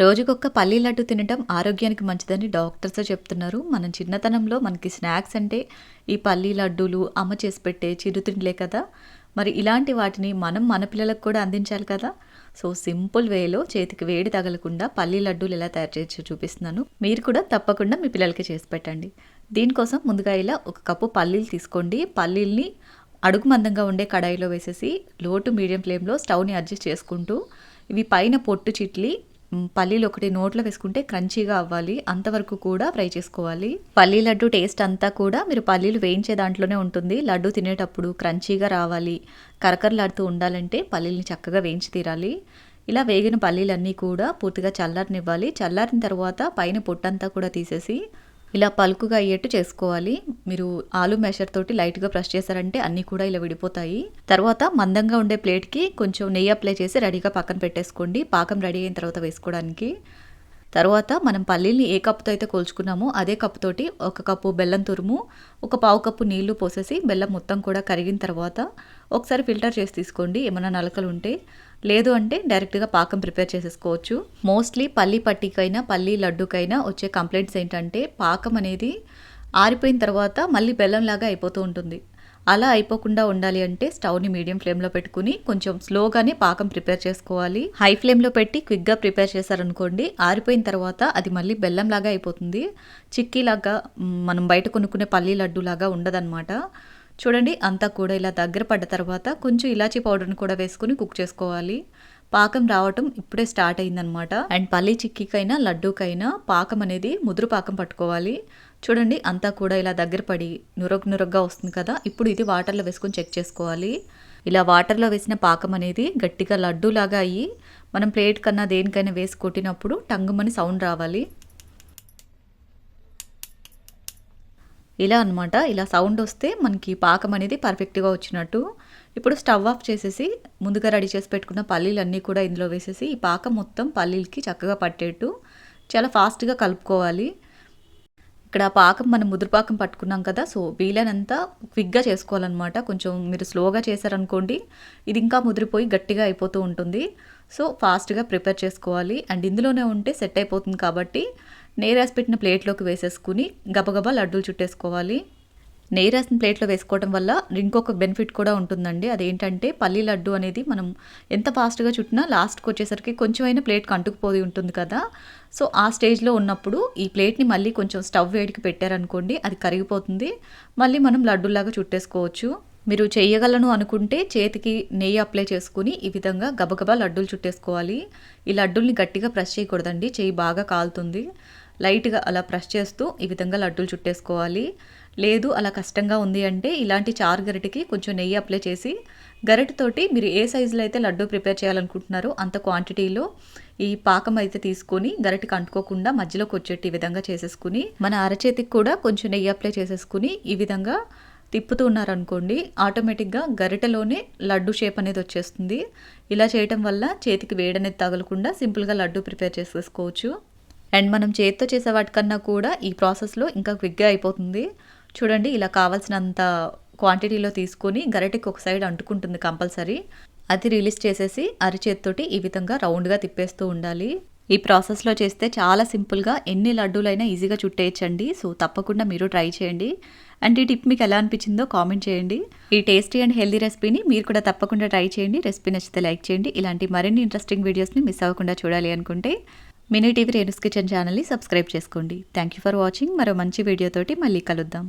రోజుకొక్క పల్లీ లడ్డు తినడం ఆరోగ్యానికి మంచిదని డాక్టర్స్ చెప్తున్నారు. మనం చిన్నతనంలో మనకి స్నాక్స్ అంటే ఈ పల్లీ లడ్డూలు అమ్మ చేసి పెట్టే చిరుతిండ్లే కదా. మరి ఇలాంటి వాటిని మనం మన పిల్లలకు కూడా అందించాలి కదా. సో సింపుల్ వేలో చేతికి వేడి తగలకుండా పల్లీ లడ్డూలు ఎలా తయారు చేయొచ్చో చూపిస్తున్నాను. మీరు కూడా తప్పకుండా మీ పిల్లలకి చేసి పెట్టండి. దీనికోసం ముందుగా ఇలా ఒక కప్పు పల్లీలు తీసుకోండి. పల్లీల్ని అడుగు మందంగా ఉండే కడాయిలో వేసేసి లో టు మీడియం ఫ్లేమ్లో స్టవ్ని అడ్జస్ట్ చేసుకుంటూ ఇవి పైన పొట్టు చిట్లి పల్లీలు ఒకటి నోట్లో వేసుకుంటే క్రంచీగా అవ్వాలి. అంతవరకు కూడా ఫ్రై చేసుకోవాలి. పల్లీ లడ్డు టేస్ట్ అంతా కూడా మీరు పల్లీలు వేయించే దాంట్లోనే ఉంటుంది. లడ్డు తినేటప్పుడు క్రంచీగా రావాలి. కరకరలాడుతూ ఉండాలంటే పల్లీల్ని చక్కగా వేయించి తీరాలి. ఇలా వేగిన పల్లీలన్నీ కూడా పూర్తిగా చల్లారనివ్వాలి. చల్లారిన తర్వాత పైన పొట్టంతా కూడా తీసేసి ఇలా పలుకుగా అయ్యేట్టు చేసుకోవాలి. మీరు ఆలు మెషర్ తోటి లైట్గా ప్రెస్ చేశారంటే అన్నీ కూడా ఇలా విడిపోతాయి. తర్వాత మందంగా ఉండే ప్లేట్కి కొంచెం నెయ్యి అప్లై చేసి రెడీగా పక్కన పెట్టేసుకోండి. పాకం రెడీ అయిన తర్వాత వేసుకోవడానికి. తర్వాత మనం పల్లీల్ని ఏ కప్పుతో అయితే కోల్చుకున్నామో అదే కప్పుతోటి ఒక కప్పు బెల్లం తురుము ఒక పావు కప్పు నీళ్ళు పోసేసి బెల్లం మొత్తం కూడా కరిగిన తర్వాత ఒకసారి ఫిల్టర్ చేసి తీసుకోండి. ఏమైనా నలకలు ఉంటే లేదు అంటే డైరెక్ట్గా పాకం ప్రిపేర్ చేసేసుకోవచ్చు. మోస్ట్లీ పల్లీ పట్టీకైనా పల్లీ లడ్డుకైనా వచ్చే కంప్లైంట్స్ ఏంటంటే పాకం అనేది ఆరిపోయిన తర్వాత మళ్ళీ బెల్లంలాగా అయిపోతూ ఉంటుంది. అలా అయిపోకుండా ఉండాలి అంటే స్టవ్ని మీడియం ఫ్లేమ్లో పెట్టుకుని కొంచెం స్లోగానే పాకం ప్రిపేర్ చేసుకోవాలి. హై ఫ్లేమ్లో పెట్టి క్విక్గా ప్రిపేర్ చేశారనుకోండి ఆరిపోయిన తర్వాత అది మళ్ళీ బెల్లంలాగా అయిపోతుంది. చిక్కీలాగా మనం బయట కొనుక్కునే పల్లీ లడ్డూలాగా ఉండదన్నమాట. చూడండి అంతా కూడా ఇలా దగ్గర పడ్డ తర్వాత కొంచెం ఇలాచీ పౌడర్ని కూడా వేసుకుని కుక్ చేసుకోవాలి. పాకం రావటం ఇప్పుడే స్టార్ట్ అయిందనమాట అండ్ పల్లీ చిక్కీకైనా లడ్డూకైనా పాకం అనేది ముదురు పాకం పట్టుకోవాలి. చూడండి అంతా కూడా ఇలా దగ్గర పడి నురగ నురగ్గా వస్తుంది కదా ఇప్పుడు ఇది వాటర్లో వేసుకొని చెక్ చేసుకోవాలి. ఇలా వాటర్లో వేసిన పాకం అనేది గట్టిగా లడ్డూలాగా అయ్యి మనం ప్లేట్ కన్నా దేనికైనా వేసి కొట్టినప్పుడు టంగుమని సౌండ్ రావాలి. ఇలా అనమాట ఇలా సౌండ్ వస్తే మనకి పాకం అనేది పర్ఫెక్ట్గా వచ్చినట్టు. ఇప్పుడు స్టవ్ ఆఫ్ చేసేసి ముందుగా రెడీ చేసి పెట్టుకున్న పల్లీలన్నీ కూడా ఇందులో వేసేసి ఈ పాకం మొత్తం పల్లీలకి చక్కగా పట్టేట్టు చాలా ఫాస్ట్గా కలుపుకోవాలి. ఇక్కడ పాకం మనం ముదురుపాకం పట్టుకున్నాం కదా సో వీలైనంత క్విక్గా చేసుకోవాలన్నమాట. కొంచెం మీరు స్లోగా చేశారనుకోండి ఇది ఇంకా ముదిరిపోయి గట్టిగా అయిపోతూ ఉంటుంది. సో ఫాస్ట్గా ప్రిపేర్ చేసుకోవాలి. అండ్ ఇందులోనే ఉంటే సెట్ అయిపోతుంది కాబట్టి నెయ్యి రాసి పెట్టిన ప్లేట్లోకి వేసేసుకుని గబగబా లడ్డూలు చుట్టేసుకోవాలి. నెయ్యి రాసిన ప్లేట్లో వేసుకోవడం వల్ల ఇంకొక బెనిఫిట్ కూడా ఉంటుందండి. అదేంటంటే పల్లి లడ్డు అనేది మనం ఎంత ఫాస్ట్గా చుట్టినా లాస్ట్కి వచ్చేసరికి కొంచెం ప్లేట్కి అంటుకుపోయి ఉంటుంది కదా. సో ఆ స్టేజ్లో ఉన్నప్పుడు ఈ ప్లేట్ని మళ్ళీ కొంచెం స్టవ్ వేడికి పెట్టారనుకోండి అది కరిగిపోతుంది. మళ్ళీ మనం లడ్డూలాగా చుట్టేసుకోవచ్చు. మీరు చేయగలను అనుకుంటే చేతికి నెయ్యి అప్లై చేసుకుని ఈ విధంగా గబగబా లడ్డూలు చుట్టేసుకోవాలి. ఈ లడ్డూల్ని గట్టిగా ప్రెస్ చేయకూడదండి. చేయి బాగా కాలుతుంది. లైట్గా అలా ప్రెస్ చేస్తూ ఈ విధంగా లడ్డూలు చుట్టేసుకోవాలి. లేదు అలా కష్టంగా ఉంది అంటే ఇలాంటి చారు గరిటకి కొంచెం నెయ్యి అప్లై చేసి గరిటతోటి మీరు ఏ సైజులో అయితే లడ్డు ప్రిపేర్ చేయాలనుకుంటున్నారో అంత క్వాంటిటీలో ఈ పాకం అయితే తీసుకొని గరిటెకి అంటుకోకుండా మధ్యలోకి వచ్చేట్టు ఈ విధంగా చేసేసుకుని మన అరచేతికి కూడా కొంచెం నెయ్యి అప్లై చేసేసుకుని ఈ విధంగా తిప్పుతూ ఉన్నారనుకోండి ఆటోమేటిక్గా గరిటలోనే లడ్డు షేప్ అనేది వచ్చేస్తుంది. ఇలా చేయటం వల్ల చేతికి వేడనేది తగలకుండా సింపుల్గా లడ్డు ప్రిపేర్ చేసేసుకోవచ్చు. అండ్ మనం చేత్తో చేసే వాటికన్నా కూడా ఈ ప్రాసెస్లో ఇంకా క్విక్గా అయిపోతుంది. చూడండి ఇలా కావాల్సినంత క్వాంటిటీలో తీసుకొని గరిటెకి ఒక సైడ్ అంటుకుంటుంది కంపల్సరీ. అది రిలీజ్ చేసేసి అరిచేత్తోటి ఈ విధంగా రౌండ్గా తిప్పేస్తూ ఉండాలి. ఈ ప్రాసెస్లో చేస్తే చాలా సింపుల్గా ఎన్ని లడ్డూలైనా ఈజీగా చుట్టేయచ్చండి. సో తప్పకుండా మీరు ట్రై చేయండి. అండ్ ఈ టిప్ మీకు ఎలా అనిపించిందో కామెంట్ చేయండి. ఈ టేస్టీ అండ్ హెల్దీ రెసిపీని మీరు కూడా తప్పకుండా ట్రై చేయండి. రెసిపీ నచ్చితే లైక్ చేయండి. ఇలాంటి మరిన్ని ఇంట్రెస్టింగ్ వీడియోస్ని మిస్ అవ్వకుండా చూడాలి అనుకుంటే మినీ టీవీ రేణుస్ కిచెన్ ఛానల్ని సబ్స్క్రైబ్ చేసుకోండి. థ్యాంక్ యూ ఫర్ వాచింగ్ మరో మంచి వీడియోతోటి మళ్ళీ కలుద్దాం.